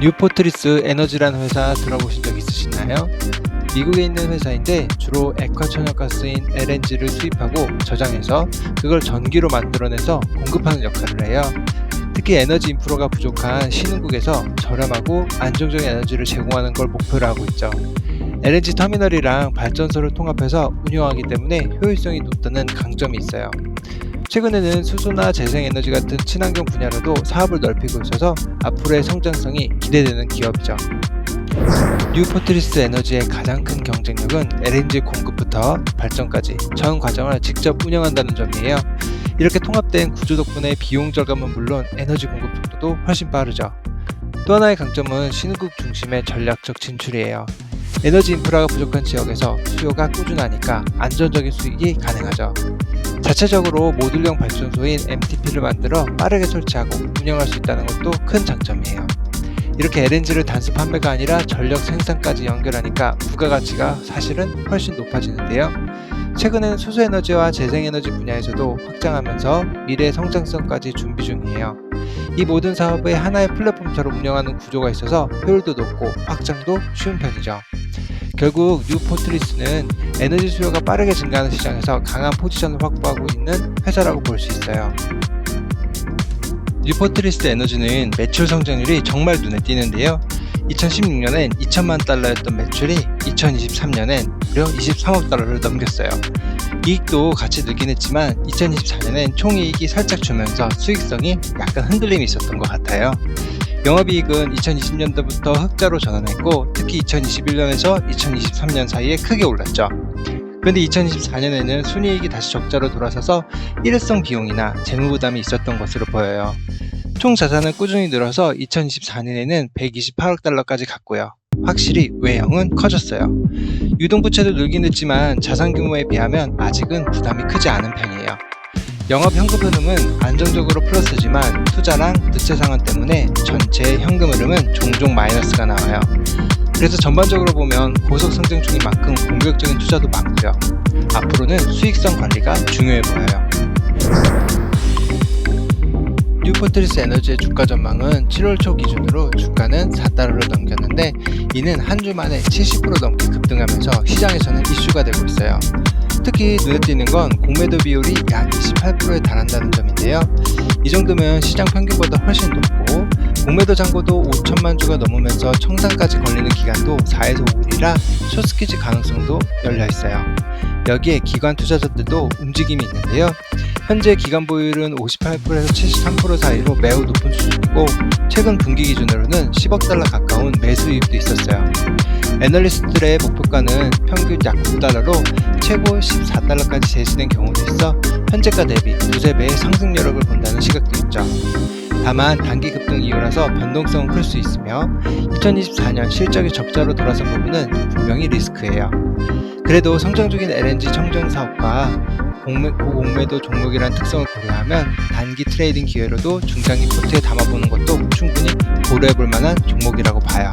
뉴포트리스 에너지라는 회사 들어보신 적 있으시나요? 미국에 있는 회사인데 주로 액화천연가스인 LNG를 수입하고 저장해서 그걸 전기로 만들어내서 공급하는 역할을 해요. 특히 에너지 인프라가 부족한 신흥국에서 저렴하고 안정적인 에너지를 제공하는 걸 목표로 하고 있죠. LNG 터미널이랑 발전소를 통합해서 운영하기 때문에 효율성이 높다는 강점이 있어요. 최근에는 수소나 재생에너지 같은 친환경 분야로도 사업을 넓히고 있어서 앞으로의 성장성이 기대되는 기업이죠. 뉴포트리스 에너지의 가장 큰 경쟁력은 LNG 공급부터 발전까지 전 과정을 직접 운영한다는 점이에요. 이렇게 통합된 구조 덕분에 비용 절감은 물론 에너지 공급 속도도 훨씬 빠르죠. 또 하나의 강점은 신흥국 중심의 전략적 진출이에요. 에너지 인프라가 부족한 지역에서 수요가 꾸준하니까 안정적인 수익이 가능하죠. 자체적으로 모듈형 발전소인 MTP를 만들어 빠르게 설치하고 운영할 수 있다는 것도 큰 장점이에요. 이렇게 LNG를 단순 판매가 아니라 전력 생산까지 연결하니까 부가가치가 사실은 훨씬 높아지는데요. 최근에는 수소에너지와 재생에너지 분야에서도 확장하면서 미래 성장성까지 준비 중이에요. 이 모든 사업을 하나의 플랫폼처럼 운영하는 구조가 있어서 효율도 높고 확장도 쉬운 편이죠. 결국 뉴 포트리스는 에너지 수요가 빠르게 증가하는 시장에서 강한 포지션을 확보하고 있는 회사라고 볼 수 있어요. 뉴포트리스 에너지는 매출 성장률이 정말 눈에 띄는데요. 2016년엔 2천만 달러였던 매출이 2023년엔 무려 23억 달러를 넘겼어요. 이익도 같이 늘긴 했지만 2024년엔 총이익이 살짝 주면서 수익성이 약간 흔들림이 있었던 것 같아요. 영업이익은 2020년도부터 흑자로 전환했고 특히 2021년에서 2023년 사이에 크게 올랐죠. 그런데 2024년에는 순이익이 다시 적자로 돌아서서 일회성 비용이나 재무 부담이 있었던 것으로 보여요. 총 자산은 꾸준히 늘어서 2024년에는 128억 달러까지 갔고요. 확실히 외형은 커졌어요. 유동부채도 늘긴 했지만 자산 규모에 비하면 아직은 부담이 크지 않은 편이에요. 영업 현금 흐름은 안정적으로 플러스지만 투자랑 득채 상환 때문에 전체 현금 흐름은 종종 마이너스가 나와요. 그래서 전반적으로 보면 고속 성장 중인 만큼 공격적인 투자도 많고요. 앞으로는 수익성 관리가 중요해 보여요. 뉴포트리스 에너지의 주가 전망은 7월 초 기준으로 주가는 4달러를 넘겼는데 이는 한 주 만에 70% 넘게 급등하면서 시장에서는 이슈가 되고 있어요. 특히 눈에 띄는 건 공매도 비율이 약 28%에 달한다는 점인데요. 이 정도면 시장 평균보다 훨씬 높고 공매도 잔고도 5천만 주가 넘으면서 청산까지 걸리는 기간도 4에서 5일이라 쇼스키즈 가능성도 열려 있어요. 여기에 기관 투자자들도 움직임이 있는데요. 현재 기간 보유율은 58%에서 73% 사이로 매우 높은 수준이고 최근 분기 기준으로는 10억 달러 가까운 매수 이익도 있었어요. 애널리스트들의 목표가는 평균 약 9달러로 최고 14달러까지 제시된 경우도 있어 현재가 대비 두세 배의 상승 여력을 본다는 시각도 있죠. 다만 단기 급등 이유라서 변동성은 클 수 있으며 2024년 실적이 적자로 돌아선 부분은 분명히 리스크예요. 그래도 성장 중인 LNG 청정 사업과 공매, 고공매도 종목이라는 특성을 고려하면 단기 트레이딩 기회로도 중장기 포트에 담아보는 것도 충분히 고려해볼 만한 종목이라고 봐요.